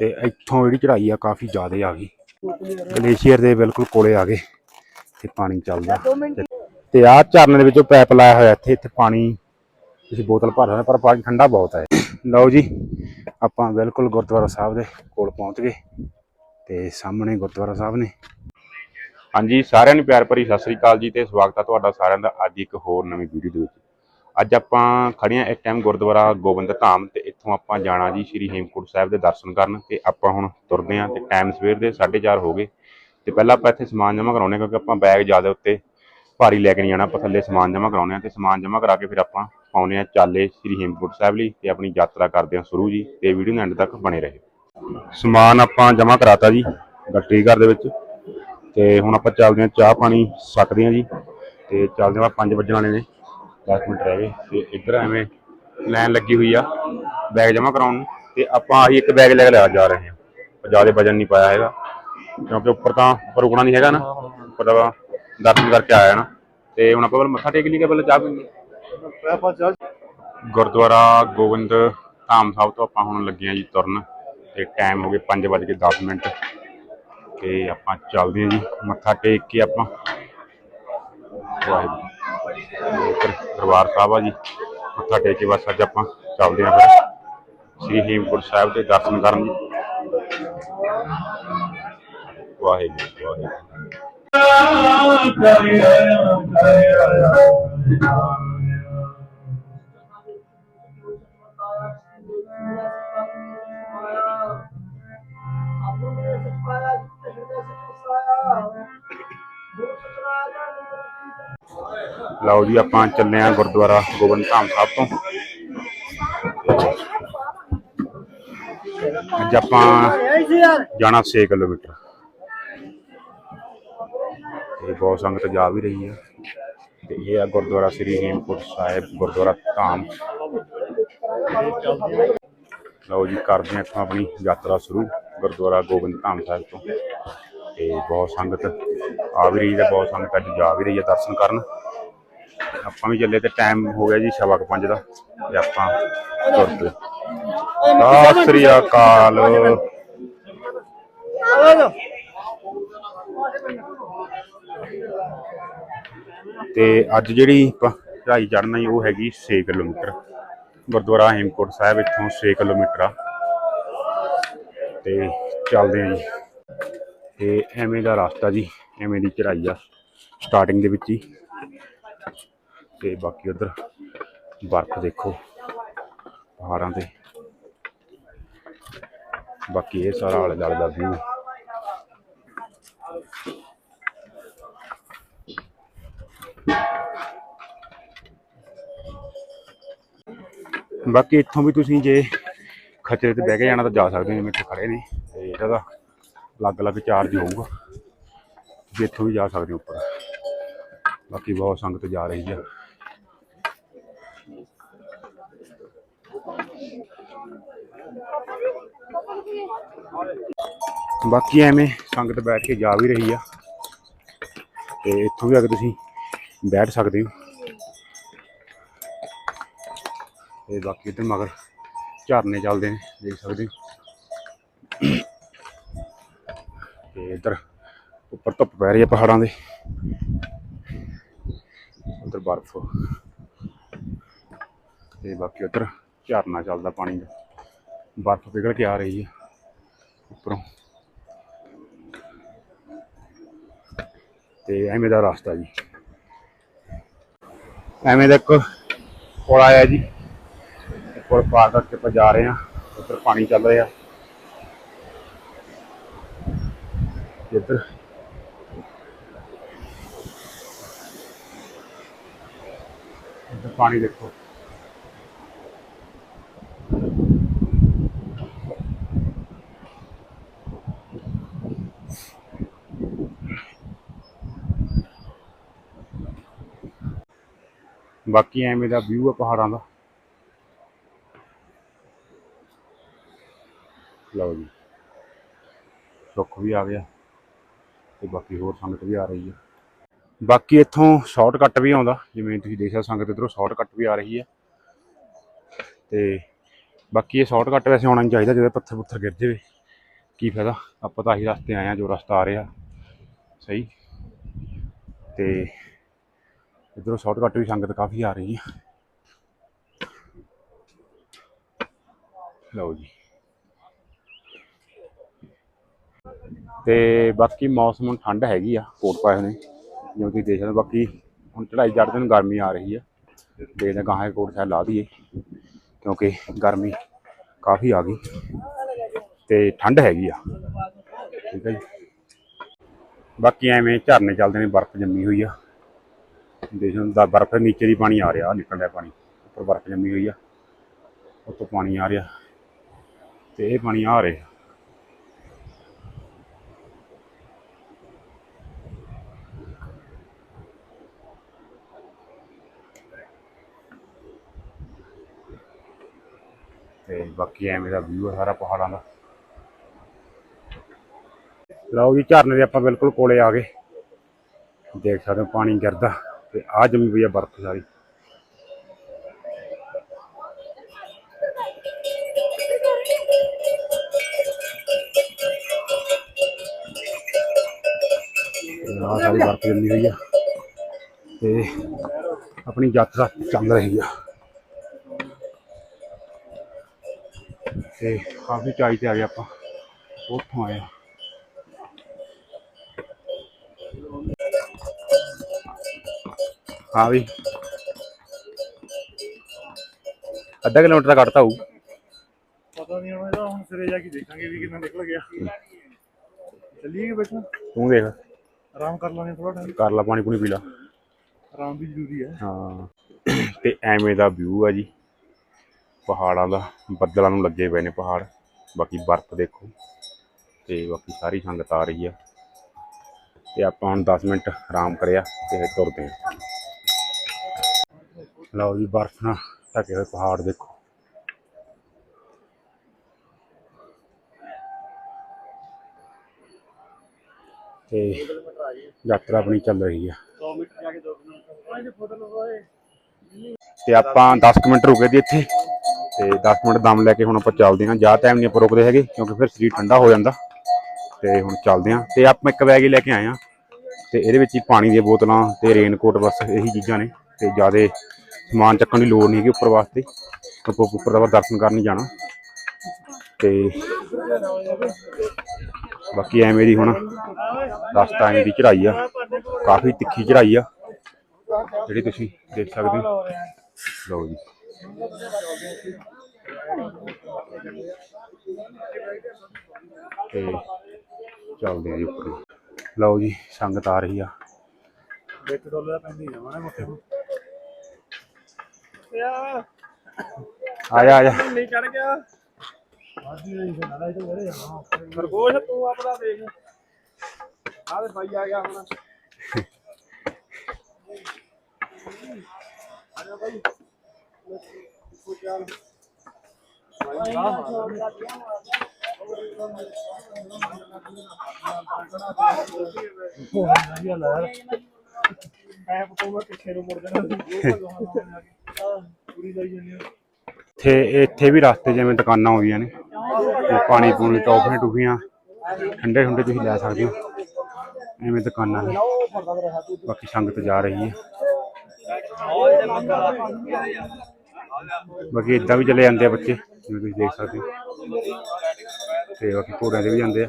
ਤੇ ਇੱਥੋਂ ਜਿਹੜੀ ਚੜਾਈ ਆ ਕਾਫੀ ਜ਼ਿਆਦਾ ਆ ਗਈ। ਗਲੇਸ਼ੀਅਰ ਦੇ ਬਿਲਕੁਲ ਕੋਲੇ ਆ ਗਏ ਤੇ ਪਾਣੀ ਚੱਲਦਾ। ਤੇ- ਆਹ ਝਰਨੇ ਦੇ ਵਿੱਚੋਂ ਪਾਈਪ ਲਾਇਆ ਹੋਇਆ ਇੱਥੇ ਇੱਥੇ ਪਾਣੀ ਤੁਸੀਂ ਬੋਤਲ ਭਰ ਸਕਦੇ ਹੋ, ਪਰ ਪਾਣੀ ਠੰਡਾ ਬਹੁਤ ਹੈ। ਲਓ ਜੀ ਆਪਾਂ ਬਿਲਕੁਲ ਗੁਰਦੁਆਰਾ ਸਾਹਿਬ ਦੇ ਕੋਲ ਪਹੁੰਚ ਗਏ ਤੇ ਸਾਹਮਣੇ ਗੁਰਦੁਆਰਾ ਸਾਹਿਬ ਨੇ। ਹਾਂਜੀ ਸਾਰਿਆਂ ਨੂੰ ਪਿਆਰ ਭਰੀ ਸਤਿ ਸ੍ਰੀ ਅਕਾਲ ਜੀ ਤੇ ਸਵਾਗਤ ਹੈ ਤੁਹਾਡਾ ਸਾਰਿਆਂ ਦਾ ਅੱਜ ਇੱਕ ਹੋਰ ਨਵੀਂ ਵੀਡੀਓ ਦੇ ਵਿੱਚ। ਅੱਜ ਆਪਾਂ ਖੜੇ ਹਾਂ ਇਸ ਟਾਈਮ ਗੁਰਦੁਆਰਾ ਗੋਬਿੰਦ ਧਾਮ ਤੇ ਇੱਥੋਂ ਆਪਾਂ ਜਾਣਾ ਜੀ ਸ੍ਰੀ ਹੇਮਕੁੰਟ ਸਾਹਿਬ ਦੇ ਦਰਸ਼ਨ ਕਰਨ ਤੇ ਆਪਾਂ ਹੁਣ ਤੁਰਦੇ ਹਾਂ ਤੇ ਟਾਈਮ ਸਵੇਰ ਦੇ 4:30 ਹੋ ਗਏ। ਤੇ ਪਹਿਲਾਂ ਆਪਾਂ ਇੱਥੇ ਸਮਾਨ ਜਮ੍ਹਾਂ ਕਰਾਉਣੇ ਕਿਉਂਕਿ ਆਪਾਂ ਬੈਗ ਜ਼ਿਆਦਾ ਉੱਤੇ ਭਾਰੀ ਲੈ ਕੇ ਨਹੀਂ ਜਾਣਾ, ਆਪਾਂ ਥੱਲੇ ਸਮਾਨ ਜਮ੍ਹਾਂ ਕਰਾਉਣੇ ਆ ਤੇ ਸਮਾਨ ਜਮ੍ਹਾਂ ਕਰਾ ਕੇ ਫਿਰ ਆਪਾਂ ਪਾਉਣੇ ਆ ਚਾਲੇ ਸ੍ਰੀ ਹੇਮਕੁੰਟ ਸਾਹਿਬ ਲਈ ਤੇ ਆਪਣੀ ਯਾਤਰਾ ਕਰਦੇ ਹਾਂ ਸ਼ੁਰੂ ਜੀ ਤੇ ਵੀਡੀਓ ਦੇ ਐਂਡ ਤੱਕ ਬਣੇ ਰਹੇ। ਸਮਾਨ ਆਪਾਂ ਜਮ੍ਹਾਂ ਕਰਾਤਾ ਜੀ ਗੱਟੀ ਘਰ ਦੇ ਵਿੱਚ ਤੇ ਹੁਣ ਆਪਾਂ ਚੱਲਦੇ ਹਾਂ ਚਾਹ ਪਾਣੀ ਸਕਦੇ ਹਾਂ ਜੀ ਤੇ ਚੱਲਦੇ ਹਾਂ 5 ਵਜਣ ਵਾਲੇ ਨੇ। 10 ਮਿੰਟ ਰਹਿ ਗਏ। ਤੇ ਇੱਧਰ ਐਵੇਂ ਲਾਈਨ ਲੱਗੀ ਹੋਈ ਆ, ਬੈਗ ਜਮ੍ਹਾਂ ਕਰਾਉਣ ਨੂੰ। ਤੇ ਆਪਾਂ ਆਹੀ ਇੱਕ ਬੈਗ ਲੈ ਕੇ ਲਿਆ ਜਾ ਰਹੇ ਹਾਂ। ਜ਼ਿਆਦਾ ਵਜਨ ਨਹੀਂ ਪਾਇਆ ਹੈਗਾ। ਕਿਉਂਕਿ ਉੱਪਰ ਤਾਂ ਉੱਪਰ ਰੁਕਣਾ ਨਹੀਂ ਹੈਗਾ ਨਾ। ਉੱਪਰ ਤਾਂ ਦਰਸ਼ਨ ਕਰਕੇ ਆਇਆ ਨਾ। ਤੇ ਹੁਣ ਆਪਾਂ ਮੱਥਾ ਟੇਕ ਲਈਏ ਪਹਿਲਾਂ ਚਾਹ ਪੀਣੀ ਗੁਰਦੁਆਰਾ ਗੋਬਿੰਦ ਧਾਮ ਸਾਹਿਬ ਤੋਂ ਆਪਾਂ ਹੁਣ ਲੱਗੇ ਆ ਜੀ ਤੁਰਨ। ਤੇ ਟਾਈਮ ਹੋ ਗਿਆ 5:10 ਮਿੰਟ। ਤੇ ਆਪਾਂ ਚੱਲਦੇ ਹਾਂ ਜੀ। ਮੱਥਾ ਟੇਕ ਕੇ ਆਪਾਂ। ਵਾਹਿਗੁਰੂ। ਦਰਬਾਰ ਸਾਹਿਬ ਆ ਜੀ, ਮੱਥਾ ਟੇਕ ਕੇ ਬਸ ਅੱਜ ਆਪਾਂ ਚੱਲਦੇ ਹਾਂ ਫਿਰ। ਸ੍ਰੀ ਹੇਮਕੁੰਟ ਸਾਹਿਬ ਦੇ ਦਰਸ਼ਨ ਕਰਨ ਜੀ। ਵਾਹਿਗੁਰੂ ਵਾਹਿਗੁਰੂ। ਲਓ ਜੀ, ਆਪਾਂ ਚੱਲੇ ਆ ਗੁਰਦੁਆਰਾ ਗੋਬਿੰਦ ਧਾਮ ਸਾਹਿਬ ਤੋਂ। ਅੱਜ ਆਪਾਂ ਜਾਣਾ 6 ਕਿਲੋਮੀਟਰ। ਤੇ ਬਹੁਤ ਸੰਗਤ ਜਾ ਵੀ ਰਹੀ ਹੈ ਤੇ ਇਹ ਆ ਗੁਰਦੁਆਰਾ ਸ੍ਰੀ ਹੇਮਕੁੰਟ ਸਾਹਿਬ, ਗੁਰਦੁਆਰਾ ਧਾਮ। ਲਓ ਜੀ, ਕਰਦੇ ਹਾਂ ਇੱਥੋਂ ਆਪਣੀ ਯਾਤਰਾ ਸ਼ੁਰੂ, ਗੁਰਦੁਆਰਾ ਗੋਬਿੰਦ ਧਾਮ ਸਾਹਿਬ ਤੋਂ। ਤੇ ਬਹੁਤ ਸੰਗਤ ਆ ਵੀ ਰਹੀ ਹੈ ਬਹੁਤ ਸੰਗਤ ਅੱਜ ਜਾ ਵੀ ਰਹੀ ਹੈ ਦਰਸ਼ਨ ਕਰਨ। ਆਪਾਂ ਵੀ ਚੱਲੇ ਤੇ ਟਾਈਮ ਹੋ ਗਿਆ ਜੀ ਸਵਾ ਕੁ ਪੰਜ ਦਾ ਤੇ ਆਪਾਂ ਤੁਰ ਪਏ। ਸਤਿ ਸ੍ਰੀ ਅਕਾਲ। ਤੇ ਅੱਜ ਜਿਹੜੀ ਆਪਾਂ ਚੜਾਈ ਚੜਨਾ ਹੈ ਉਹ ਹੈਗੀ 6 ਕਿਲੋਮੀਟਰ। ਗੁਰਦੁਆਰਾ ਹੇਮਕੋਟ ਸਾਹਿਬ ਇੱਥੋਂ 6 ਕਿਲੋਮੀਟਰ ਆ। ਤੇ ਚੱਲਦੇ ਆਂ ਜੀ। ਤੇ ਐਵੇਂ ਦਾ ਰਸਤਾ ਜੀ, ਐਵੇਂ ਦੀ ਚੜਾਈ ਆ ਸਟਾਰਟਿੰਗ ਦੇ ਵਿੱਚ ਹੀ। ਤੇ ਬਾਕੀ ਉਧਰ ਬਰਫ਼ ਦੇਖੋ, ਪਹਾੜਾਂ ਤੇ। ਬਾਕੀ ਇਹ ਸਾਰਾ ਆਲੇ ਦੁਆਲੇ ਦਾ ਵਿਊ ਬਾਕੀ ਇੱਥੋਂ ਵੀ ਤੁਸੀਂ ਜੇ ਖਚਰੇ ਤੇ ਬਹਿ ਕੇ ਜਾਣਾ ਤਾਂ ਜਾ ਸਕਦੇ ਹੋ, ਜਿਵੇਂ ਇੱਥੇ ਖੜੇ ਨੇ। ਤੇ ਇਹਦਾ ਤਾਂ ਅਲੱਗ-ਅਲੱਗ ਚਾਰਜ ਹੋਊਗਾ। ਜੇ ਇੱਥੋਂ ਵੀ ਜਾ ਸਕਦੇ ਹੋ ਉੱਪਰ। ਬਾਕੀ ਬਹੁਤ ਸੰਗਤ ਜਾ ਰਹੀ ਆ। ਬਾਕੀ ਐਵੇਂ ਸੰਗਤ ਬੈਠ ਕੇ ਜਾ ਵੀ ਰਹੀ ਆ ਤੇ ਇੱਥੋਂ ਵੀ ਆ ਕੇ ਤੁਸੀਂ ਬੈਠ ਸਕਦੇ ਹੋ। ਤੇ ਬਾਕੀ ਇੱਧਰ ਮਗਰ ਝਰਨੇ ਚੱਲਦੇ ਨੇ, ਦੇਖ ਸਕਦੇ ਹੋ। ਤੇ ਇੱਧਰ ਉੱਪਰ ਧੁੱਪ ਪੈ ਰਹੀ ਹੈ ਪਹਾੜਾਂ ਦੇ। ਉੱਧਰ ਬਰਫ਼। ਤੇ ਬਾਕੀ ਉੱਧਰ ਝਰਨਾ ਚੱਲਦਾ ਪਾਣੀ ਦਾ। ਬਰਫ਼ ਪਿਘਲ ਕੇ ਆ ਰਹੀ ਹੈ ਉੱਪਰੋਂ। ਤੇ ਐਵੇਂ ਦਾ ਰਸਤਾ ਜੀ। ਐਵੇਂ ਦਾ ਇੱਕ ਪੁਲ ਆਇਆ ਜੀ। ਪੁਲ ਪਾਰ ਕਰਕੇ ਆਪਾਂ ਜਾ ਰਹੇ ਹਾਂ। ਉੱਧਰ ਪਾਣੀ ਚੱਲ ਰਿਹਾ। ਇੱਧਰ। ਇੱਧਰ ਪਾਣੀ ਦੇਖੋ। ਬਾਕੀ ਐਵੇਂ ਦਾ ਵਿਊ ਆ ਪਹਾੜਾਂ ਦਾ। ਲਓ ਜੀ। ਰੁੱਖ ਵੀ ਆ ਗਿਆ ਤੇ ਬਾਕੀ ਹੋਰ ਸੰਗਤ ਵੀ ਆ ਰਹੀ ਹੈ ਬਾਕੀ ਇੱਥੋਂ ਸ਼ਾਰਟਕਟ ਵੀ ਆਉਂਦਾ, ਜਿਵੇਂ ਤੁਸੀਂ ਦੇਖ ਸਕਦੇ ਸੰਗਤ ਇਧਰੋਂ ਸ਼ਾਰਟਕਟ ਵੀ ਆ ਰਹੀ ਹੈ ਤੇ ਬਾਕੀ ਇਹ ਸ਼ਾਰਟਕਟ ਵੈਸੇ ਆਉਣਾ ਨਹੀਂ ਚਾਹੀਦਾ ਜਦੋਂ ਪੱਥਰ ਪੁੱਥਰ ਗਿਰ ਜਾਵੇ। ਕੀ ਫਾਇਦਾ? ਆਪਾਂ ਤਾਂ ਆਹੀ ਰਸਤੇ ਆਏ ਆ ਜੋ ਰਸਤਾ ਆ ਰਿਹਾ। ਸਹੀ? ਤੇ ਇਧਰੋਂ ਸ਼ਾਰਟਕਟ ਵੀ ਸੰਗਤ ਕਾਫੀ ਆ ਰਹੀ ਹੈ। ਲਓ ਜੀ। ਤੇ ਬਾਕੀ ਮੌਸਮ ਠੰਡ ਹੈਗੀ ਆ, ਕੋਟ ਪਾਏ ਨੇ। ਜਿਵੇਂ ਤੁਸੀਂ ਦੇਖ ਸਕਦੇ ਬਾਕੀ ਹੁਣ ਚੜਾਈ ਚੜ੍ਹਦੇ ਨੂੰ ਗਰਮੀ ਆ ਰਹੀ ਆ। ਦੇਖਦੇ ਹਾਂ, ਗਾਹਾਂ ਕੋਟ ਸ਼ਾਇਦ ਲਾ ਦਈਏ, ਕਿਉਂਕਿ ਗਰਮੀ ਕਾਫੀ ਆ ਗਈ। ਤੇ ਠੰਡ ਹੈਗੀ ਆ। ਠੀਕ ਹੈ ਜੀ। ਬਾਕੀ ਐਵੇਂ ਝਰਨੇ ਚੱਲਦੇ ਨੇ, ਬਰਫ਼ ਜੰਮੀ ਹੋਈ ਆ। ਦੇਖੋ ਦਾ ਬਰਫ਼ ਨੀਚੇ ਦੀ ਪਾਣੀ ਆ ਰਿਹਾ ਆਹ ਨਿਕਲ ਰਿਹਾ ਪਾਣੀ। ਉੱਪਰ ਬਰਫ਼ ਜੰਮੀ ਹੋਈ ਆ। ਉੱਤੋਂ ਪਾਣੀ ਆ ਰਿਹਾ ਤੇ ਇਹ ਪਾਣੀ ਆ ਰਿਹਾ। ਤੇ ਬਾਕੀ ਐਵੇਂ ਦਾ ਵਿਊ ਹੈ ਸਾਰਾ ਪਹਾੜਾਂ ਦਾ। ਲਓ ਜੀ, ਝਰਨੇ ਦੇ ਆਪਾਂ ਬਿਲਕੁਲ ਕੋਲੇ ਆ ਗਏ। ਦੇਖ ਸਕਦੇ ਹੋ, ਪਾਣੀ ਗਿਰਦਾ। ਤੇ ਆ ਜੰਮੀ ਪਈ ਆ ਬਰਫ਼ ਸਾਰੀ। ਆ ਸਾਰੀ ਬਰਫ਼ ਜੰਮੀ ਹੋਈ ਆ। ਤੇ ਆਪਣੀ ਯਾਤਰਾ ਚੱਲ ਰਹੀ ਆ। ਤੇ ਕਾਫੀ ਚਾਈ ਤੇ ਆ ਗਏ ਆਪਾਂ। ਉੱਥੋਂ ਆਏ ਆ। ਹਾਂ ਵੀ। ਅੱਧਾ ਕਿਲੋਮੀਟਰ ਦਾ ਕੱਢਤਾ ਹੋਊ। ਪਤਾ ਨਹੀਂ ਹੁਣ ਇਹਦਾ ਹੁਣ ਸਿਰੇ ਜਾ ਕੇ ਦੇਖਾਂਗੇ ਵੀ ਕਿੰਨਾ ਨਿਕਲ ਗਿਆ। ਚੱਲੀਏ ਬੈਠਾ? ਤੂੰ ਦੇਖ। ਆਰਾਮ ਕਰ ਲਾਂਗੇ ਥੋੜਾ ਟਾਈਮ ਕਰ ਲਾ ਪਾਣੀ ਪੂਣੀ ਪੀ ਲਾ। ਆਰਾਮ ਵੀ ਜ਼ਰੂਰੀ ਹੈ। ਹਾਂ। ਤੇ ਐਵੇਂ ਦਾ ਵਿਊ ਆ ਜੀ। ਪਹਾੜਾਂ ਦਾ ਬੱਦਲਾਂ ਨੂੰ ਲੱਗੇ ਪਏ ਨੇ ਪਹਾੜ। ਬਾਕੀ ਬਰਫ਼ ਦੇਖੋ। ਤੇ ਬਾਕੀ ਸਾਰੀ ਸੰਗਤ ਆ ਰਹੀ ਆ। ਤੇ ਆਪਾਂ ਹੁਣ 10 ਮਿੰਟ ਆਰਾਮ ਕਰਿਆ ਤੇ ਫਿਰ ਤੁਰਦੇ ਹਾਂ ਲਓ ਜੀ ਬਰਫ਼ ਨਾਲ ਢਕੇ ਹੋਏ ਪਹਾੜ ਦੇਖੋ। ਤੇ ਯਾਤਰਾ ਆਪਣੀ ਚੱਲ ਰਹੀ ਆ। ਤੇ ਆਪਾਂ 10 ਮਿੰਟ ਰੁਕੇ ਦੀ ਇੱਥੇ, ਤੇ 10 ਮਿੰਟ ਦਮ ਲੈ ਕੇ ਹੁਣ ਆਪਾਂ ਚੱਲਦੇ ਹਾਂ। ਜ਼ਿਆਦਾ ਟਾਈਮ ਨਹੀਂ ਆਪਾਂ ਰੁਕਦੇ ਹੈਗੇ, ਕਿਉਂਕਿ ਫਿਰ ਸਰੀਰ ਠੰਡਾ ਹੋ ਜਾਂਦਾ। ਤੇ ਹੁਣ ਚੱਲਦੇ ਹਾਂ। ਤੇ ਆਪਾਂ ਇੱਕ ਬੈਗ ਹੀ ਲੈ ਕੇ ਆਏ ਹਾਂ। ਤੇ ਇਹਦੇ ਵਿੱਚ ਹੀ ਪਾਣੀ ਦੀਆਂ ਬੋਤਲਾਂ ਤੇ ਰੇਨਕੋਟ ਬਸ ਇਹੀ ਚੀਜ਼ਾਂ ਨੇ। ਤੇ ਜ਼ਿਆਦਾ ਸਮਾਨ ਚੱਕਣ ਦੀ ਲੋੜ ਨਹੀਂ ਹੈਗੀ ਉੱਪਰ ਵਾਸਤੇ। ਆਪਾਂ ਉੱਪਰ ਦਾ ਦਰਸ਼ਨ ਕਰਨ ਜਾਣਾ। ਤੇ ਬਾਕੀ ਐਵੇਂ ਦੀ ਹੁਣ ਰਸਤਾ ਐਵੇਂ ਦੀ ਚੜਾਈ ਆ। ਕਾਫੀ ਤਿੱਖੀ ਚੜਾਈ ਆ। ਜਿਹੜੀ ਤੁਸੀਂ ਦੇਖ ਸਕਦੇ ਹੋ। ਲਓ ਜੀ। ਤੇ ਚੱਲਦੇ ਆ ਜੀ ਉੱਪਰ। ਲਓ ਜੀ, ਸੰਗਤ ਆ ਰਹੀ ਆ। ਵਿੱਚ ਡੋਲੇ ਪੈਂਦੀ ਜਾਵਾਂ ਮੁੱਠੇ ਨੂੰ ਯਾ ਆ ਜਾ ਆ ਜਾ ਨਹੀਂ ਚੜ ਗਿਆ ਆਦੀ ਨਹੀਂ ਫਿਰ ਨਾਲੇ ਤੋਂ ਘਰੇ ਜਾਣਾ ਖਰਗੋਸ਼ ਤੂੰ ਆਪਣਾ ਦੇਖ ਆਹ ਤੇ ਭਾਈ ਆ ਨੂੰ ਮੁੜ ਜਾਣਾ ਪੂਰੀ ਜਾਈ ਜਾਂਦੀ ਇੱਥੇ ਇੱਥੇ ਵੀ ਰਸਤੇ ਜਿਵੇਂ ਦੁਕਾਨਾਂ ਹੋਈਆਂ ਨੇ। ਤੇ ਪਾਣੀ ਪੂਣੀ ਟੌਫੀਆਂ ਟੂਫੀਆਂ ਠੰਡੇ ਠੰਡੇ ਤੁਸੀਂ ਲੈ ਸਕਦੇ ਹੋ। ਐਵੇਂ ਦੁਕਾਨਾਂ ਨੇ। ਬਾਕੀ ਸੰਗਤ ਜਾ ਰਹੀ ਹੈ। ਬਾਕੀ ਇਦਾਂ ਵੀ ਚਲੇ ਜਾਂਦੇ ਆ ਬੱਚੇ, ਜਿਵੇਂ ਤੁਸੀਂ ਦੇਖ ਸਕਦੇ ਹੋ। ਤੇ ਬਾਕੀ ਘੋੜਿਆਂ ਦੇ ਵੀ ਜਾਂਦੇ ਆ।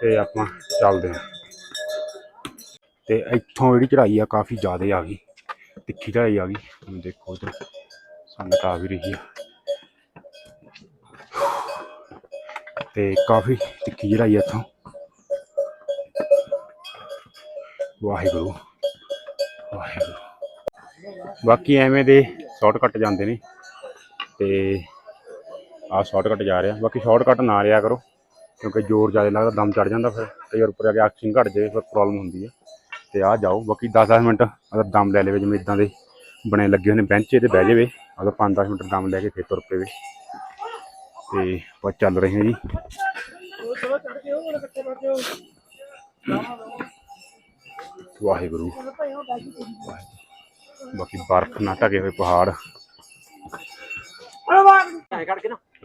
ਤੇ ਆਪਾਂ ਚੱਲਦੇ ਹਾਂ। ਤੇ ਇੱਥੋਂ ਜਿਹੜੀ ਚੜਾਈ ਆ ਕਾਫੀ ਜ਼ਿਆਦਾ ਆ ਗਈ। ਤਿੱਖੀ ਚੜਾਈ ਆ ਗਈ। ਹੁਣ ਦੇਖੋ ਇਧਰ, ਸੰਗਤ ਆ ਵੀ ਰਹੀ ਆ। ਤੇ ਕਾਫੀ ਤਿੱਖੀ ਚੜਾਈ ਆ ਇੱਥੋਂ। ਵਾਹਿਗੁਰੂ ਵਾਹਿਗੁਰੂ। ਬਾਕੀ ਐਵੇਂ ਦੇ ਸ਼ਾਰਟਕਟ ਜਾਂਦੇ ਨੇ। ਤੇ ਆਹ ਸ਼ਾਰਟਕਟ ਜਾ ਰਿਹਾ। ਬਾਕੀ ਸ਼ਾਰਟਕਟ ਨਾ ਰਿਆ ਕਰੋ। ਕਿਉਂਕਿ ਜ਼ੋਰ ਜ਼ਿਆਦਾ ਲੱਗਦਾ ਦਮ ਚੜ ਜਾਂਦਾ ਫਿਰ। ਕਈ ਵਾਰ ਉੱਪਰ ਜਾ ਕੇ ਆਕਸੀਜਨ ਘਟ ਜਾਵੇ ਫਿਰ ਪ੍ਰੋਬਲਮ ਹੁੰਦੀ ਹੈ। ਤੇ ਆ ਜਾਓ ਬਾਕੀ 10-10 ਮਿੰਟ ਅਗਰ ਦਮ ਲੈ ਲਵੇ ਜਿਵੇਂ ਇਦਾਂ ਦੇ ਬਣੇ ਲੱਗੇ ਹੋਏ ਨੇ ਬੈਂਚ ਤੇ ਬਹਿ ਜਾਵੇ। ਅਗਰ 5-10 ਮਿੰਟ ਦਮ ਲੈ ਕੇ ਫਿਰ ਤੁਰ ਪਵੇ। ਤੇ ਆਪਾਂ ਚੱਲ ਰਹੇ ਹਾਂ ਜੀ। ਵਾਹਿਗੁਰੂ। ਬਾਕੀ ਬਰਫ਼ ਨਾਲ ਢਕੇ ਹੋਏ ਪਹਾੜ।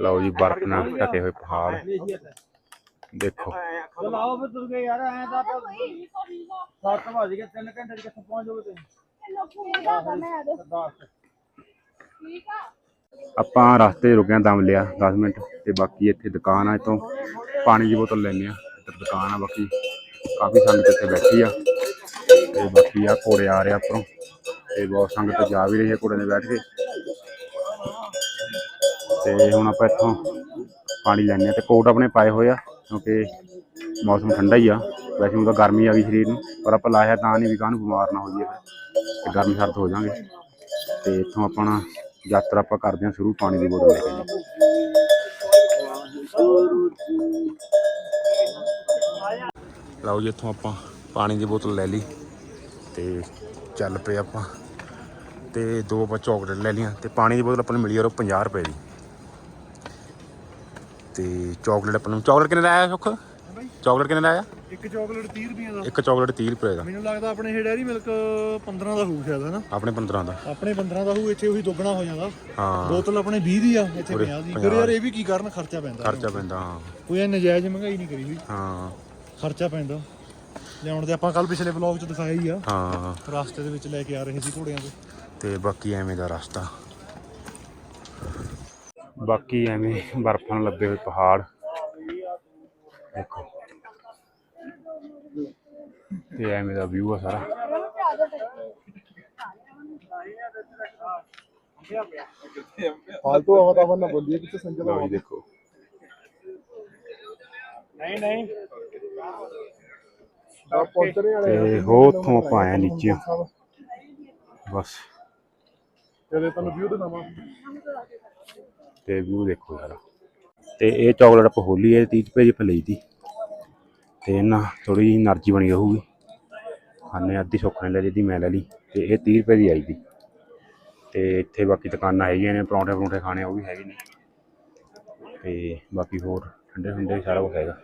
ਲਓ ਜੀ ਬਰਫ਼ ਨਾਲ ਢਕੇ ਹੋਏ ਪਹਾੜ। ਦੇਖੋ। ਚਲਾਓ ਫਿਰ ਤੁਰ ਗਏ ਯਾਰ ਐਂ ਤਾਂ 7 ਵਜ ਗਏ 3 ਘੰਟੇ ਚ ਕਿੱਥੇ ਪਹੁੰਚ ਜਾਓਗੇ ਤੁਸੀਂ? ਆਪਾਂ ਰਸਤੇ ਰੁਕੇ ਆਂ ਦਮ ਲਿਆ 10 ਮਿੰਟ। ਤੇ ਬਾਕੀ ਇੱਥੇ ਦੁਕਾਨ ਆ ਇਤੋਂ ਪਾਣੀ ਦੀ ਬੋਤਲ ਲੈਣੇ ਆ। ਇੱਧਰ ਦੁਕਾਨ ਆ ਬਾਕੀ ਕਾਫੀ ਸੰਗਤ ਇੱਥੇ ਬੈਠੀ ਆ। ਤੇ ਬਾਕੀ ਆ ਘੋੜੇ ਆ ਰਹੇ ਆ ਉੱਪਰੋਂ। ਤੇ ਬਹੁਤ ਸੰਗਤ ਜਾ ਵੀ ਰਹੀ ਹੈ ਘੋੜੇ ਨੇ ਬੈਠ ਕੇ। ਤੇ ਹੁਣ ਆਪਾਂ ਇੱਥੋਂ ਪਾਣੀ ਲੈਣੇ ਆ। ਤੇ ਕੋਟ ਆਪਣੇ ਪਾਏ ਹੋਏ ਆ। ਕਿਉਂਕਿ ਮੌਸਮ ਠੰਡਾ ਹੀ ਆ। ਵੈਸੇ ਹੁਣ ਤਾਂ ਗਰਮੀ ਆ ਗਈ ਸਰੀਰ ਨੂੰ, ਪਰ ਆਪਾਂ ਲਾਇਆ ਤਾਂ ਨਹੀਂ ਵੀ ਕਾਹਨੂੰ ਬਿਮਾਰ ਨਾ ਹੋ ਜਾਈਏ ਫਿਰ। ਤੇ ਗਰਮ ਸਰਦ ਹੋ ਜਾਾਂਗੇ ਤੇ ਇੱਥੋਂ ਆਪਣਾ ਯਾਤਰਾ ਆਪਾਂ ਕਰਦੇ ਹਾਂ ਸ਼ੁਰੂ, ਪਾਣੀ ਦੀ ਬੋਤਲ ਲੈ ਕੇ ਜੀ। ਲਓ ਜੀ, ਇੱਥੋਂ ਆਪਾਂ ਪਾਣੀ ਦੀ ਬੋਤਲ ਲੈ ਲਈ ਤੇ ਚੱਲ ਪਏ ਆਪਾਂ। ਤੇ ਦੋ ਆਪਾਂ ਚਾਕਲੇਟ ਲੈ ਲਈਆਂ। ਤੇ ਪਾਣੀ ਦੀ ਬੋਤਲ ਆਪਾਂ ਨੂੰ ਮਿਲੀ ਯਾਰ ਉਹ 50 ਰੁਪਏ ਦੀ। ਤੇ ਚਾਕਲੇਟ ਆਪਾਂ ਨੂੰ ਚਾਕਲੇਟ ਕਿੰਨੇ ਦਾ ਆਇਆ ਸੁੱਖ? ਚਾਕਲੇਟ ਕਿੰਨੇ ਦਾ ਆਇਆ? ਇੱਕ ਚਾਕਲੇਟ 30 ਰੁਪਏ ਦਾ। ਇੱਕ ਚਾਕਲੇਟ 30 ਰੁਪਏ ਦਾ। ਮੈਨੂੰ ਲੱਗਦਾ ਆਪਣੇ ਇਹ ਡੈਰੀ ਮਿਲਕ 15 ਦਾ ਹੋਊ ਸ਼ਾਇਦ ਹਨਾ ਆਪਣੇ 15 ਦਾ। ਆਪਣੇ 15 ਦਾ ਹੋਊ ਇੱਥੇ ਉਹੀ ਦੁੱਗਣਾ ਹੋ ਜਾਂਦਾ। ਹਾਂ। ਬੋਤਲ ਆਪਣੇ 20 ਦੀ ਆ ਇੱਥੇ 50 ਦੀ। ਫਿਰ ਯਾਰ ਇਹ ਵੀ ਕੀ ਕਰਨ ਖਰਚਾ ਪੈਂਦਾ? ਖਰਚਾ ਪੈਂਦਾ ਹਾਂ। ਕੋਈ ਨਜਾਇਜ਼ ਮਹਿੰਗਾਈ ਨਹੀਂ ਕਰੀ ਹੋਈ। ਹਾਂ। ਖਰਚਾ ਪੈਂਦਾ। ਲਿਆਉਣ ਦੇ ਆਪਾਂ ਕੱਲ ਪਿਛਲੇ ਵਲੌਗ 'ਚ ਦਿਖਾਇਆ ਹੀ ਆ। ਹਾਂ। ਰਸਤੇ ਦੇ ਵਿੱਚ ਲੈ ਕੇ ਆ ਰਹੇ ਸੀ ਘੋੜਿਆਂ ਤੇ। ਤੇ ਬਾਕੀ ਐਵੇਂ ਦਾ ਰਸਤਾ। ਬਾਕੀ ਐਵੇਂ ਬਰਫ਼ਾਂ ਨਾਲ ਲੱਦੇ ਹੋਏ ਪਹਾੜ। ਦੇਖੋ। ਤੇ ਐਵੇਂ ਦਾ ਵਿਊ ਆ ਸਾਰਾ। ਫਾਲਤੂ ਆਵਾ ਤਾਂ ਨਾ ਬੋਲੀਏ ਕਿਤੇ ਸੰਜਲ ਲਓ ਜੀ ਦੇਖੋ। ਨਹੀਂ ਨਹੀਂ। ਆ ਪਹੁੰਚਣੇ ਵਾਲੇ ਤੇ ਹੋ ਉੱਥੋਂ ਆਪਾਂ ਆਏ ਨੀਚੇ। ਬਸ। ਤੇਰੇ ਤੁਹਾਨੂੰ ਵੀਊ ਦਿਖਾਵਾਂ। ਤੇ ਵਿਊ ਦੇਖੋ ਯਾਰ। ਤੇ ਇਹ ਚਾਕਲੇਟ ਆਪਾਂ ਹੋਲੀ ਇਹ 30 ਰੁਪਏ ਦੀ ਫਲਈ ਦੀ। ਤੇ ਇਹਨਾਂ ਥੋੜੀ ਜਿਹੀ એનર્ਜੀ ਬਣੀ ਰਹੂਗੀ। ਖਾਣੇ ਅੱਧੀ ਸੁੱਖ ਨੇ ਲੈ ਜਿਹਦੀ ਮੈਂ ਲੈ ਲਈ। ਤੇ ਇਹ 30 ਰੁਪਏ ਦੀ ਆਈ ਦੀ। ਤੇ ਇੱਥੇ ਬਾਕੀ ਦੁਕਾਨਾਂ ਹੈਗੀਆਂ ਨੇ, ਪਰੌਂਠੇ ਪਰੌਂਠੇ ਖਾਣੇ ਉਹ ਵੀ ਹੈਗੇ ਨੇ। ਤੇ ਬਾਕੀ ਹੋਰ ਠੰਡੇ ਠੰਡੇ ਸਾਰਾ ਕੁਝ ਹੈਗਾ।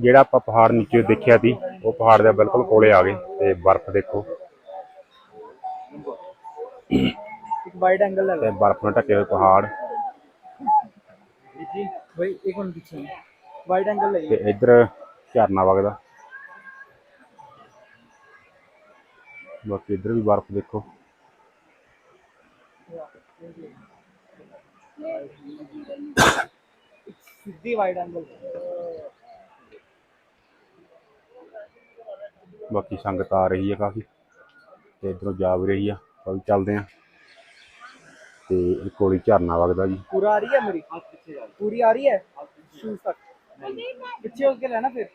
ਜਿਹੜਾ ਆਪਾਂ ਪਹਾੜ ਨੀਚੇ ਦੇਖਿਆ ਸੀ, ਉਹ ਪਹਾੜ ਦੇ ਬਿਲਕੁਲ ਕੋਲੇ ਆ ਗਏ। ਤੇ ਬਰਫ਼ ਦੇਖੋ। ਵਾਈਡ ਐਂਗਲ ਤੇ ਬਰਫ਼ ਨਾਲ ਢਕੇ ਹੋਏ ਪਹਾੜ। ਜੀ ਭਾਈ ਇੱਕ ਮਿੰਟ ਪਿੱਛੇ। ਵਾਈਡ ਐਂਗਲ ਲੈ ਤੇ ਇੱਧਰ ਝਰਨਾ ਵਗਦਾ। ਬਾਕੀ ਇੱਧਰ ਵੀ ਬਰਫ਼ ਦੇਖੋ। ਸਿੱਧੀ ਵਾਈਡ ਐਂਗਲ ਬਾਕੀ ਸੰਗਤ ਆ ਰਹੀ ਹੈ ਕਾਫੀ। ਤੇ ਇੱਧਰੋਂ ਜਾ ਵੀ ਰਹੀ ਆ। ਆਪਾਂ ਵੀ ਚੱਲਦੇ ਆ ਤੇ ਕੋਲੀ ਝਰਨਾ ਵਗਦਾ ਜੀ। ਪੂਰਾ ਆ ਰਹੀ ਹੈ ਮੇਰੀ? ਪੂਰੀ ਆ ਰਹੀ ਹੈ? ਸ਼ੂਜ਼ ਤੱਕ? ਪਿੱਛੇ ਹੋ ਕੇ ਲੈਣਾ ਫਿਰ?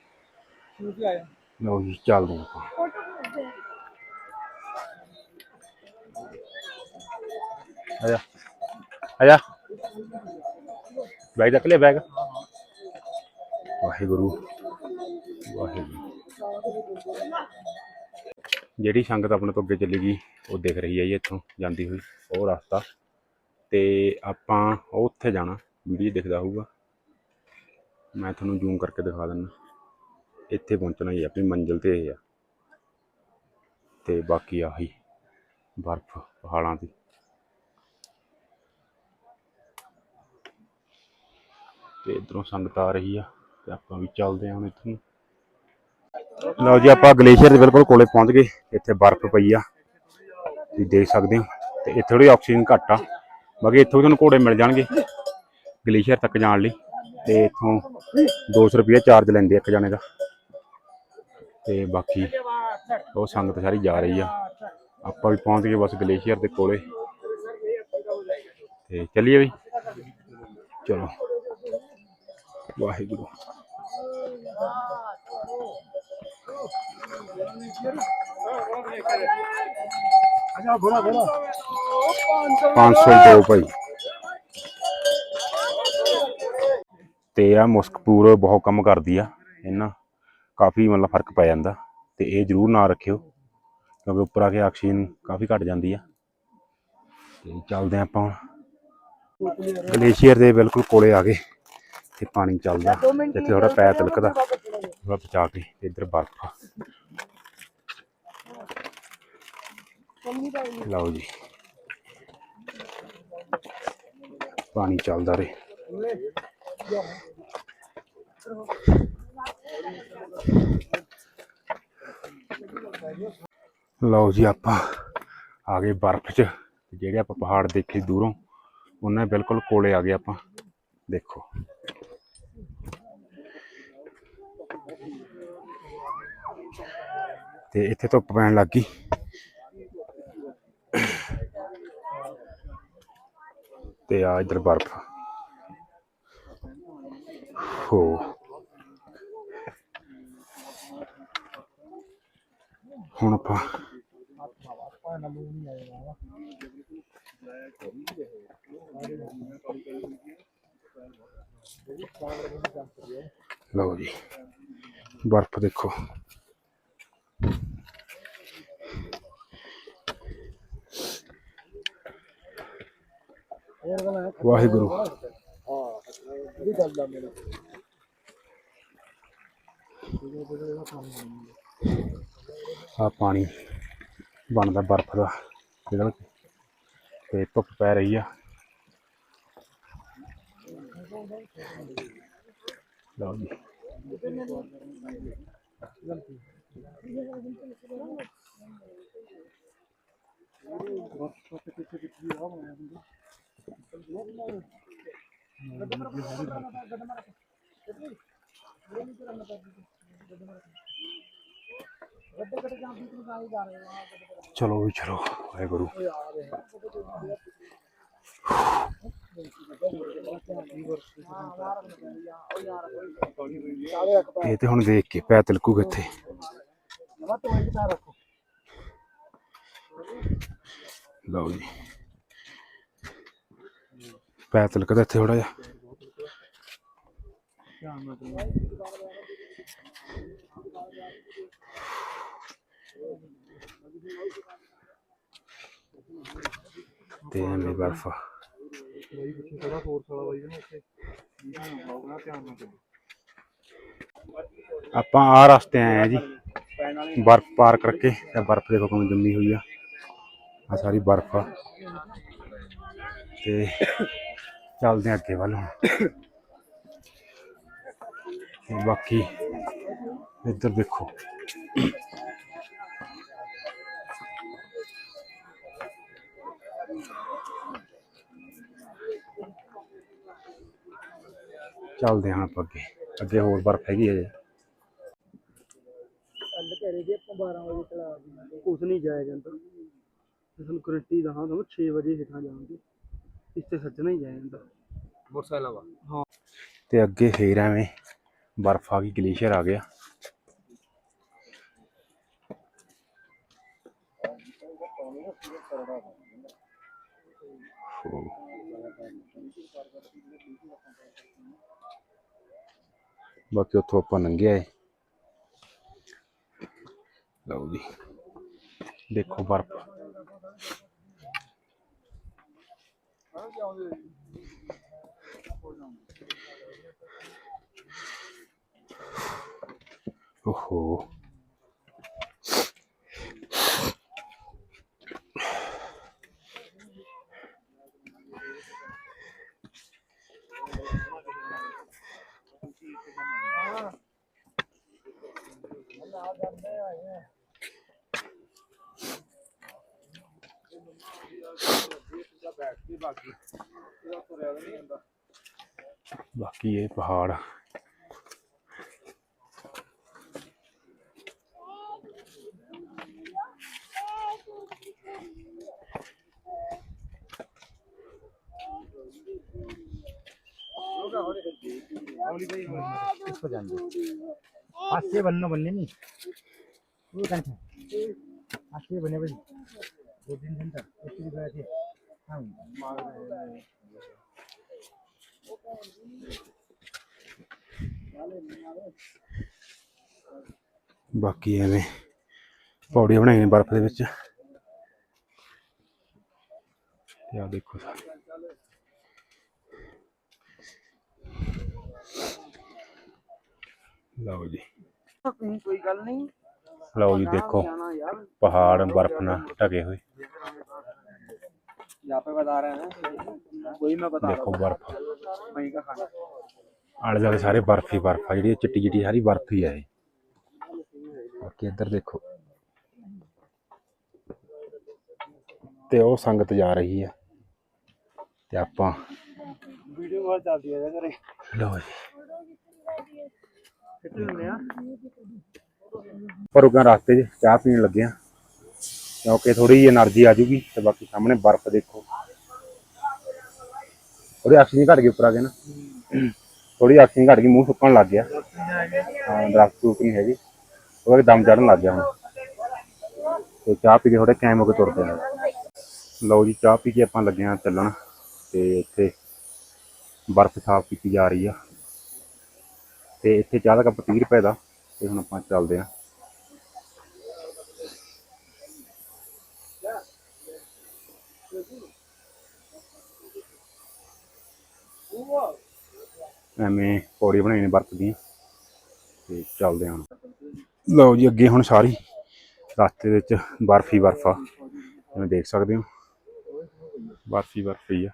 ਸ਼ੂਜ਼ ਵੀ ਆਇਆ ਲਓ ਜੀ ਚੱਲਦੇ ਹਾਂ ਆਪਾਂ ਆਜਾ। ਆਜਾ। ਬੈਗ ਚੱਕ ਲੈ ਬੈਗ? ਵਾਹਿਗੁਰੂ। ਵਾਹਿਗੁਰੂ। ਜਿਹੜੀ ਸੰਗਤ ਆਪਣੇ ਤੋਂ ਅੱਗੇ ਚੱਲੀ ਗਈ ਉਹ ਦਿਖ ਰਹੀ ਹੈ ਜੀ ਇੱਥੋਂ ਜਾਂਦੀ ਹੋਈ। ਉਹ ਰਸਤਾ ਤੇ ਆਪਾਂ ਉਹ ਉੱਥੇ ਜਾਣਾ, ਵੀਡੀਓ ਦਿਖਦਾ ਹੋਊਗਾ। ਮੈਂ ਤੁਹਾਨੂੰ ਜ਼ੂਮ ਕਰਕੇ ਦਿਖਾ ਦਿੰਦਾ। ਇੱਥੇ ਪਹੁੰਚਣਾ ਹੀ ਆਪਣੀ ਮੰਜ਼ਿਲ ਤੇ ਇਹ ਆ। ਤੇ ਬਾਕੀ ਆਹੀ ਬਰਫ਼ ਪਹਾੜਾਂ ਦੀ ਤੇ ਇਧਰੋਂ ਸੰਗਤ ਆ ਰਹੀ ਆ, ਤੇ ਆਪਾਂ ਵੀ ਚੱਲਦੇ ਹਾਂ ਹੁਣ ਇੱਥੋਂ ਲਓ ਜੀ, ਆਪਾਂ ਗਲੇਸ਼ੀਅਰ ਦੇ ਬਿਲਕੁਲ ਕੋਲੇ ਪਹੁੰਚ ਗਏ। ਇੱਥੇ ਬਰਫ਼ ਪਈ ਆ। ਤੁਸੀਂ ਦੇਖ ਸਕਦੇ ਹੋ। ਤੇ ਇੱਥੇ ਥੋੜੀ ਆਕਸੀਜਨ ਘੱਟ ਆ। ਬਾਕੀ ਇੱਥੋਂ ਵੀ ਤੁਹਾਨੂੰ ਘੋੜੇ ਮਿਲ ਜਾਣਗੇ। ਗਲੇਸ਼ੀਅਰ ਤੱਕ ਜਾਣ ਲਈ। ਤੇ ਇੱਥੋਂ 200 ਰੁਪਏ ਚਾਰਜ ਲੈਂਦੇ ਇੱਕ ਜਣੇ ਦਾ। ਤੇ ਬਾਕੀ ਉਹ ਸੰਗਤ ਸਾਰੀ ਜਾ ਰਹੀ ਆ। ਆਪਾਂ ਵੀ ਪਹੁੰਚ ਗਏ ਬਸ ਗਲੇਸ਼ੀਅਰ ਦੇ ਕੋਲੇ। ਤੇ ਚੱਲੀਏ ਵੀ ਚਲੋ। ਵਾਹਿਗੁਰੂ। ਪੰਜ ਸੌ ਘੋੜਾ 502 ਭਾਈ ਤੇ ਆ ਮੁਸਕਪੂਰ ਬਹੁਤ ਕੰਮ ਕਰਦੀ ਆ ਇਹਨਾਂ ਕਾਫੀ ਮਤਲਬ ਫ਼ਰਕ ਪੈ ਜਾਂਦਾ ਤੇ ਇਹ ਜ਼ਰੂਰ ਨਾ ਰੱਖਿਓ ਕਿਉਂਕਿ ਉੱਪਰ ਆ ਕੇ ਆਕਸੀਜਨ ਕਾਫੀ ਘਟ ਜਾਂਦੀ ਆ। ਤੇ ਚੱਲਦੇ ਆਪਾਂ ਹੁਣ। ਗਲੇਸ਼ੀਅਰ ਦੇ ਬਿਲਕੁਲ ਕੋਲੇ ਆ ਗਏ ਤੇ ਪਾਣੀ ਚੱਲਦਾ ਜਿੱਥੇ ਥੋੜਾ ਪੈ ਤਿਲਕਦਾ ਥੋੜਾ ਬਚਾ ਕੇ। ਇੱਧਰ ਬਰਫ਼ ਲਓ ਜੀ। ਪਾਣੀ ਚੱਲਦਾ ਰਹੇ। ਲਓ ਜੀ ਆਪਾਂ ਆ ਗਏ ਬਰਫ਼ 'ਚ। ਜਿਹੜੇ ਆਪਾਂ ਪਹਾੜ ਦੇਖੇ ਦੂਰੋਂ, ਉਹਨਾਂ ਬਿਲਕੁਲ ਕੋਲੇ ਆ ਗਏ ਆਪਾਂ। ਦੇਖੋ। ਤੇ ਇੱਥੇ ਧੁੱਪ ਪੈਣ ਲੱਗ ਗਈ ਤੇ ਆ ਇਧਰ ਬਰਫ਼ ਹੋ ਹੁਣ ਆਪਾਂ ਲਓ ਜੀ ਬਰਫ਼ ਦੇਖੋ ਵਾਹਿਗੁਰੂ। ਆ ਪਾਣੀ ਬਣਦਾ ਬਰਫ਼ ਦਾ ਪਿਘਲ ਕੇ ਤੇ ਧੁੱਪ ਪੈ ਰਹੀ ਆ। ਲਓ ਜੀ। ਚਲੋ ਵੀ ਚਲੋ ਵਾਹਿਗੁਰੂ। ਇਹ ਤੇ ਹੁਣ ਦੇਖ ਕੇ ਪੈ ਤਿਲਕੂ ਕਿੱਥੇ। ਲਓ ਜੀ। ਪੈ ਤਿਲਕਦਾ ਇੱਥੇ ਥੋੜਾ ਜਿਹਾ। ਤੇ ਐਵੇਂ ਬਰਫ ਆਪਾਂ ਆ ਰਸਤੇ ਆਏ ਆ ਜੀ। ਬਰਫ ਪਾਰ ਕਰਕੇ ਤੇ ਬਰਫ ਦੇਖੋ ਕਿਵੇਂ ਜੰਮੀ ਹੋਈ ਆ। ਆ ਸਾਰੀ ਬਰਫ ਆ। ਤੇ ਚੱਲਦੇ ਆ ਅੱਗੇ ਵੱਲ ਹੁਣ। ਬਾਕੀ ਇੱਧਰ ਦੇਖੋ। ਚੱਲਦੇ ਹਾਂ ਆਪਾਂ ਅੱਗੇ। ਅੱਗੇ ਹੋਰ ਬਰਫ ਹੈਗੀ ਹੈ ਕੱਲ ਘਰੇ ਦੇ ਆਪਾਂ 12 ਵਜੇ ਚਲਾ ਕੁਛ ਨਹੀਂ ਜਾਇਆ ਜਾਂਦਾ। ਤੇ ਕਰੰਟੀ ਦਾ ਤੁਹਾਨੂੰ 6 ਵਜੇ ਹੇਠਾਂ ਜਾਵਾਂਗੇ। ਇਸ ਤੇ ਸੱਜਣਾ ਹੀ ਜਾਇਆ ਜਾਂਦਾ। ਮੋਟਰਸਾਈਕਲ ਵਾ ਹਾਂ। ਤੇ ਅੱਗੇ ਫੇਰ ਐਵੇਂ ਬਰਫ ਆ ਗਈ ਗਲੇਸ਼ੀਅਰ ਆ ਗਿਆ। ਬਾਕੀ ਉੱਥੋਂ ਆਪਾਂ ਲੰਘਿਆ ਏ ਲਓ ਜੀ। ਦੇਖੋ ਬਰਫ। 哦吼。बाकी। ये पहाड़। इसको जान दो। आज से बनना बनने नहीं। वो आज से बने बने। दो तीन घंटा। ਬਾਕੀ ਐਵੇਂ ਪੌੜੀ ਬਣਾਈ ਨੇ ਬਰਫ਼ ਦੇ ਵਿੱਚ। ਤੇ ਆ ਦੇਖੋ। ਸਾਰੇ ਲਓ ਜੀ। ਕੋਈ ਗੱਲ ਨਹੀਂ। ਲਓ ਜੀ ਦੇਖੋ। ਪਹਾੜ ਬਰਫ਼ ਨਾਲ ਢਕੇ ਹੋਏ। यहाँ पे बता रहे हैं वही मैं बता ਦੇਖੋ ਬਰਫ਼ वहीं का खाना ਆਲੇ ਦੁਆਲੇ ਸਾਰੇ ਬਰਫ਼ ਹੀ ਬਰਫ਼ ਆ ਜਿਹੜੀ ਇਹ ਚਿੱਟੀ ਚਿੱਟੀ ਸਾਰੀ ਬਰਫ਼ ਹੀ ਆ ਇਹ ਬਾਕੀ ਇੱਧਰ ਦੇਖੋ ਤੇ ਉਹ ਸੰਗਤ ਜਾ ਰਹੀ ਆ ਤੇ ਆਪਾਂ वीडियो बहुत चलती है करे ਲਓ ਜੀ कितने होने हैं ਪਰ ਉਹ ਰਸਤੇ 'ਚ ਚਾਹ ਪੀਣ ਲੱਗੇ ਆ ਕਿਉਂਕਿ ਥੋੜੀ ਜਿਹੀ એનર્ਜੀ ਆ ਜੂਗੀ ਤੇ ਬਾਕੀ ਸਾਹਮਣੇ ਬਰਫ਼ ਦੇਖੋ। ਥੋੜੀ ਆਕਸੀਜਨ ਘਟ ਗਈ ਉੱਪਰ ਆ ਗਏ ਨਾ। ਥੋੜੀ ਆਕਸੀਜਨ ਘਟ ਗਈ, ਮੂੰਹ ਸੁੱਕਣ ਲੱਗ ਗਿਆ। ਹਾਂ, ਦਰਖਤ ਸੁੱਕ ਨਹੀਂ ਹੈਗੀ। ਉਹ ਦਮ ਚੜਨ ਲੱਗ ਗਿਆ ਹੁਣ। ਤੇ ਚਾਹ ਪੀ ਕੇ ਥੋੜੇ ਕੈਮ ਹੋ ਕੇ ਤੁਰਦੇ ਆ। ਲਓ ਜੀ, ਚਾਹ ਪੀ ਕੇ ਆਪਾਂ ਲੱਗੇ ਆ ਚੱਲਣ। ਤੇ ਇੱਥੇ ਬਰਫ਼ ਸਾਫ਼ ਕੀਤੀ ਜਾ ਰਹੀ ਆ। ਤੇ ਇੱਥੇ ਚਾਹ ਦਾ ਕੱਪ 30 ਰੁਪਏ ਦਾ, ਤੇ ਹੁਣ ਆਪਾਂ ਚੱਲਦੇ ਆ ਐਵੇਂ ਪੌੜੀ ਬਣਾਈ ਨੇ ਬਰਫ਼ ਦੀਆਂ ਤੇ ਚੱਲਦੇ ਹਾਂ ਲਓ ਜੀ ਅੱਗੇ ਹੁਣ ਸਾਰੀ ਰਸਤੇ ਵਿੱਚ ਬਰਫ਼ ਹੀ ਬਰਫ਼ ਆ ਜਿਵੇਂ ਦੇਖ ਸਕਦੇ ਹੋ। ਬਰਫ਼ ਹੀ ਬਰਫ਼ ਆ।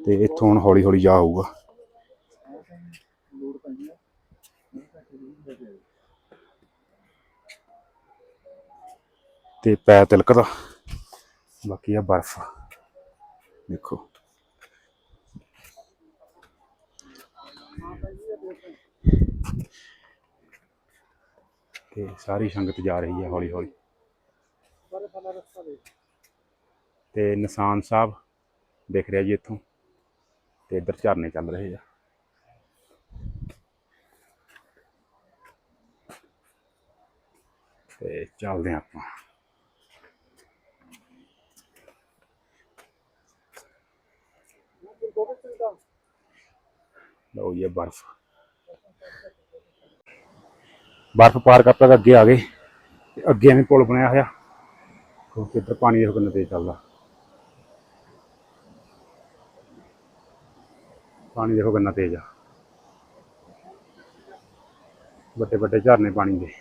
ਤੇ ਇੱਥੋਂ ਹੁਣ ਹੌਲੀ ਹੌਲੀ ਜਾ ਹੋਊਗਾ ਤੇ ਪੈ ਤਿਲਕਦਾ ਬਾਕੀ ਆ ਬਰਫ਼। ਦੇਖੋ ਤੇ ਸਾਰੀ ਸੰਗਤ ਜਾ ਰਹੀ ਹੈ ਹੌਲੀ ਹੌਲੀ। ਤੇ ਨਿਸ਼ਾਨ ਸਾਹਿਬ ਦਿਖ ਰਿਹਾ ਜੀ ਇੱਥੋਂ, ਤੇ ਇੱਧਰ ਝਰਨੇ ਚੱਲ ਰਹੇ ਆ। ਤੇ ਚੱਲਦੇ ਹਾਂ ਆਪਾਂ। ਲਓ ਇਹ ਬਰਫ਼। ਬਰਫ਼ ਪਾਰ ਕਰਤਾ ਤਾਂ ਅੱਗੇ ਆ ਗਏ। ਤੇ ਅੱਗੇ ਐਵੇਂ ਪੁਲ ਬਣਿਆ ਹੋਇਆ। ਕਿਉਂਕਿ ਇੱਧਰ ਪਾਣੀ ਦੇਖੋ ਕਿੰਨਾ ਤੇਜ਼ ਚੱਲਦਾ। ਪਾਣੀ ਦੇਖੋ ਕਿੰਨਾ ਤੇਜ਼ ਆ। ਵੱਡੇ ਵੱਡੇ ਝਰਨੇ ਪਾਣੀ ਦੇ।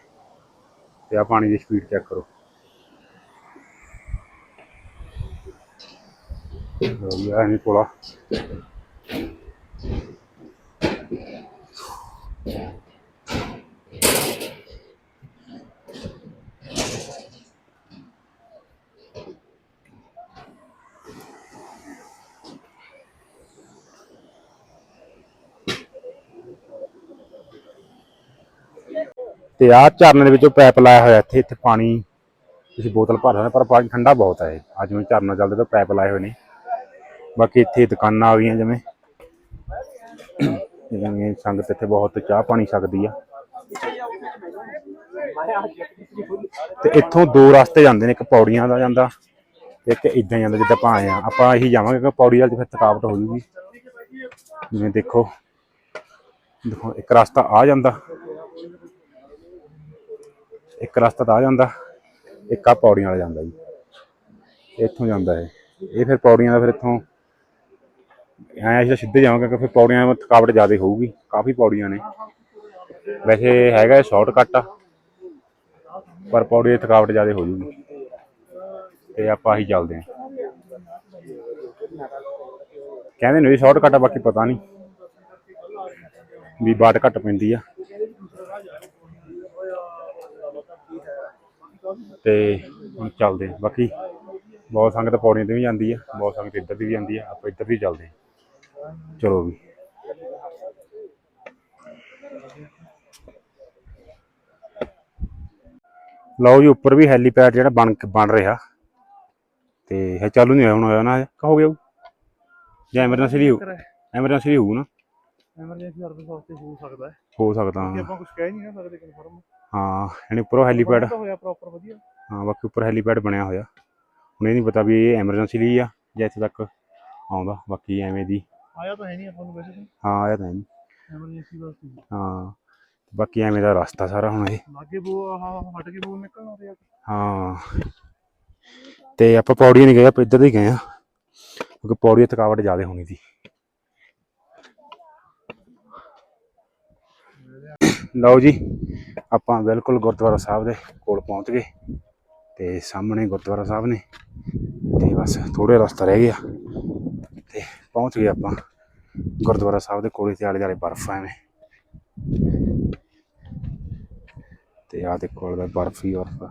ਤੇ ਆ ਪਾਣੀ ਦੀ ਸਪੀਡ ਚੈੱਕ ਕਰੋ। ਲਓ ਜੀ, ਆਹ ਐਵੇਂ ਪੁਲ ਆ ਤੇ ਆਹ ਝਰਨੇ ਦੇ ਵਿੱਚੋਂ ਪਾਈਪ ਲਾਇਆ ਹੋਇਆ ਇੱਥੇ ਇੱਥੇ ਪਾਣੀ ਤੁਸੀਂ ਬੋਤਲ ਭਰ ਸਕਦੇ ਪਰ ਪਾਣੀ ਠੰਡਾ ਬਹੁਤ ਹੈ। ਅੱਜ ਜਿਵੇਂ ਝਰਨਾ ਚੱਲਦਾ ਤਾਂ ਪਾਈਪ ਲਾਏ ਹੋਏ ਨੇ। ਬਾਕੀ ਇੱਥੇ ਦੁਕਾਨਾਂ ਆ ਗਈਆਂ ਜਿਵੇਂ। ਜਿਵੇਂ ਸੰਗਤ ਇੱਥੇ ਬਹੁਤ ਚਾਹ ਪਾਣੀ ਸਕਦੀ ਆ। ਤੇ ਇੱਥੋਂ ਦੋ ਰਸਤੇ ਜਾਂਦੇ ਨੇ, ਇੱਕ ਪੌੜੀਆਂ ਦਾ ਜਾਂਦਾ ਤੇ ਇੱਕ ਇਦਾਂ ਜਾਂਦਾ ਜਿੱਦਾਂ ਆਪਾਂ ਆਏ ਆ। ਆਪਾਂ ਇਹੀ ਜਾਵਾਂਗੇ ਕਿ ਪੌੜੀ ਵਾਲ 'ਚ ਫਿਰ ਥਕਾਵਟ ਹੋ ਜੂਗੀ। ਜਿਵੇਂ ਦੇਖੋ ਦੇਖੋ, ਇੱਕ ਰਸਤਾ ਆ ਜਾਂਦਾ। ਇੱਕ ਰਸਤਾ ਤਾਂ ਆ ਜਾਂਦਾ, ਇੱਕ ਆ ਪੌੜੀਆਂ ਵਾਲਾ ਜਾਂਦਾ ਜੀ। ਇੱਥੋਂ ਜਾਂਦਾ ਹੈ ਇਹ ਫਿਰ ਪੌੜੀਆਂ ਦਾ ਫਿਰ ਇੱਥੋਂ ਐਂ ਅਸੀਂ ਤਾਂ ਸਿੱਧੇ ਜਾਵਾਂਗੇ ਕਿਉਂਕਿ ਪੌੜੀਆਂ ਵਿੱਚ ਥਕਾਵਟ ਜ਼ਿਆਦਾ ਹੋਊਗੀ, ਕਾਫੀ ਪੌੜੀਆਂ ਨੇ। ਵੈਸੇ ਹੈਗਾ ਸ਼ਾਰਟਕਟ ਆ, ਪਰ ਪੌੜੀ ਦੀ ਥਕਾਵਟ ਜ਼ਿਆਦਾ ਹੋ ਜੂਗੀ। ਤੇ ਆਪਾਂ ਹੀ ਚੱਲਦੇ ਹਾਂ। ਕਹਿੰਦੇ ਨੇ ਵੀ ਸ਼ਾਰਟਕਟ ਆ, ਬਾਕੀ ਪਤਾ ਨਹੀਂ ਵੀ ਬਾਟ ਘੱਟ ਪੈਂਦੀ ਆ। ਤੇ ਹੁਣ ਚੱਲਦੇ ਬਾਕੀ ਬਹੁਤ ਸੰਗਤ ਪੌੜੀਆਂ ਤੇ ਵੀ ਜਾਂਦੀ ਆ, ਬਹੁਤ ਸੰਗਤ ਇੱਧਰ ਦੀ ਵੀ ਜਾਂਦੀ ਆ, ਆਪਾਂ ਇੱਧਰ ਦੀ ਚੱਲਦੇ ਹਾਂ। ਚਲੋ ਵੀ ਲਓ ਜੀ ਉੱਪਰ ਵੀ ਹੈਲੀਪੈਡ ਜਿਹੜਾ ਬਣ ਬਣ ਰਿਹਾ। ਤੇ ਇਹ ਚਾਲੂ ਨਹੀਂ ਹੋਇਆ ਹੁਣ ਹੋਇਆ ਨਾ ਕਹੋ ਗਿਆ ਜਾਂ ਐਮਰਜੈਂਸੀ ਲਈ ਐਮਰਜੈਂਸੀ ਲਈ ਹੋਊ ਨਾ? ਐਮਰਜੈਂਸੀ ਸਰਵਿਸ ਵਾਸਤੇ ਹੋ ਸਕਦਾ ਹੈ। ਹੋ ਸਕਦਾ ਹਾਂ। ਆਪਾਂ ਕੁਝ ਕਹਿ ਨਹੀਂ ਨਾ ਸਕਦੇ ਕਨਫਰਮ ਹਾਂ ਯਾਨੀ ਉੱਪਰੋਂ ਹੈਲੀਪੈਡ। ਹੋਇਆ ਪ੍ਰੋਪਰ ਵਧੀਆ। ਹਾਂ ਬਾਕੀ ਉੱਪਰ ਹੈਲੀਪੈਡ ਬਣਿਆ ਹੋਇਆ। ਹੁਣ ਇਹ ਨਹੀਂ ਪਤਾ ਵੀ ਇਹ ਐਮਰਜੈਂਸੀ ਲਈ ਆ ਜਾਂ ਇੱਥੇ ਤੱਕ ਆਉਂਦਾ। ਬਾਕੀ ਐਵੇਂ ਦੀ ਆਇਆ ਤਾਂ ਹੈ ਨਹੀਂ ਆਪਾਂ ਨੂੰ ਵੈਸੇ ਤਾਂ। ਹਾਂ ਆਇਆ ਤਾਂ ਹੈ ਨੀ। ਐਮਰਜੈਂਸੀ ਵਾਸਤੇ ਹਾਂ ਬਾਕੀ ਐਵੇਂ ਦਾ ਰਸਤਾ ਸਾਰਾ ਹੁਣ ਇਹ। ਲਾਗੇ ਬੋ ਆਹ ਹਟ ਕੇ ਬੋ ਨਿਕਲਣਾ ਰਿਹਾ ਹਾਂ। ਤੇ ਆਪਾਂ ਪੌੜੀਆਂ ਨਹੀਂ ਗਏ ਆਪਾਂ ਇੱਧਰ ਦੀ ਗਏ ਆ। ਕਿਉਂਕਿ ਪੌੜੀ ਦੀ ਥਕਾਵਟ ਜ਼ਿਆਦਾ ਹੋਣੀ ਸੀ। ਲਓ ਜੀ ਆਪਾਂ ਬਿਲਕੁਲ ਗੁਰਦੁਆਰਾ ਸਾਹਿਬ ਦੇ ਕੋਲ ਪਹੁੰਚ ਗਏ। ਤੇ ਸਾਹਮਣੇ ਗੁਰਦੁਆਰਾ ਸਾਹਿਬ ਨੇ। ਤੇ ਬਸ ਥੋੜੇ ਰਸਤਾ ਰਹਿ ਗਿਆ ਪਹੁੰਚ ਗਏ ਆਪਾਂ। ਗੁਰਦੁਆਰਾ ਸਾਹਿਬ ਦੇ ਕੋਲੇ ਤੇ ਆਲੇ ਦੁਆਲੇ ਬਰਫ਼ ਐਵੇਂ। ਤੇ ਆ ਦੇ ਕੋਲ ਦਾ ਬਰਫ਼ ਹੀ ਬਰਫ਼ ਆ।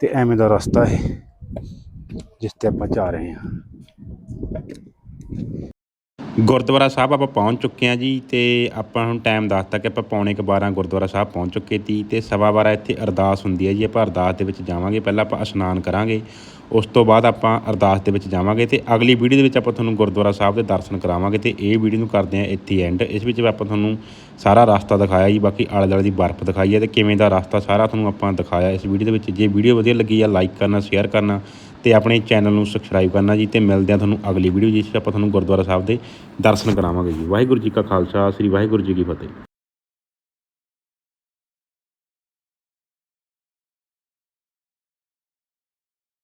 ਤੇ ਐਵੇਂ ਦਾ ਰਸਤਾ ਹੈ ਜਿਸ ਤੇ ਆਪਾਂ ਜਾ ਰਹੇ ਹਾਂ। ਗੁਰਦੁਆਰਾ ਸਾਹਿਬ ਆਪਾਂ ਪਹੁੰਚ ਚੁੱਕੇ ਹਾਂ ਜੀ ਤੇ ਆਪਾਂ ਹੁਣ ਟਾਈਮ ਦੱਸਤਾ ਕਿ ਆਪਾਂ ਪੌਣੇ ਕੁ 12 ਗੁਰਦੁਆਰਾ ਸਾਹਿਬ ਪਹੁੰਚ ਚੁੱਕੇ ਸੀ ਤੇ ਸਵਾ ਬਾਰਾਂ ਇੱਥੇ ਅਰਦਾਸ ਹੁੰਦੀ ਹੈ ਜੀ, ਆਪਾਂ ਅਰਦਾਸ ਦੇ ਵਿੱਚ ਜਾਵਾਂਗੇ, ਪਹਿਲਾਂ ਆਪਾਂ ਇਸ਼ਨਾਨ ਕਰਾਂਗੇ। ਉਸ ਤੋਂ ਬਾਅਦ ਆਪਾਂ ਅਰਦਾਸ ਦੇ ਵਿੱਚ ਜਾਵਾਂਗੇ ਤੇ ਅਗਲੀ ਵੀਡੀਓ ਦੇ ਵਿੱਚ ਆਪਾਂ ਤੁਹਾਨੂੰ ਗੁਰਦੁਆਰਾ ਸਾਹਿਬ ਦੇ ਦਰਸ਼ਨ ਕਰਾਵਾਂਗੇ ਤੇ ਇਹ ਵੀਡੀਓ ਨੂੰ ਕਰਦੇ ਹਾਂ ਇੱਥੇ ਐਂਡ ਇਸ ਵਿੱਚ ਆਪਾਂ ਤੁਹਾਨੂੰ ਸਾਰਾ ਰਸਤਾ ਦਿਖਾਇਆ ਜੀ, ਬਾਕੀ ਆਲੇ ਦੁਆਲੇ ਦੀ ਬਰਫ਼ ਦਿਖਾਈ ਹੈ ਤੇ ਕਿਵੇਂ ਦਾ ਰਸਤਾ ਸਾਰਾ ਤੁਹਾਨੂੰ ਆਪਾਂ ਦਿਖਾਇਆ ਇਸ ਵੀਡੀਓ ਦੇ ਵਿੱਚ। ਜੇ ਵੀਡੀਓ ਵਧੀਆ ਲੱਗੀ ਆ ਲਾਈਕ ਕਰਨਾ ਸ਼ੇਅਰ ਕਰਨਾ ਤੇ ਆਪਣੇ ਚੈਨਲ ਨੂੰ ਸਬਸਕ੍ਰਾਈਬ ਕਰਨਾ ਜੀ ਤੇ ਮਿਲਦੇ ਆ ਤੁਹਾਨੂੰ ਅਗਲੀ ਵੀਡੀਓ ਜਿਸ ਵਿੱਚ ਆਪਾਂ ਤੁਹਾਨੂੰ ਗੁਰਦੁਆਰਾ ਸਾਹਿਬ ਦੇ ਦਰਸ਼ਨ ਕਰਾਵਾਂਗੇ ਜੀ। ਵਾਹਿਗੁਰੂ ਜੀ ਕਾ ਖਾਲਸਾ, ਸ੍ਰੀ ਵਾਹਿਗੁਰੂ ਜੀ ਕੀ ਫਤਿਹ।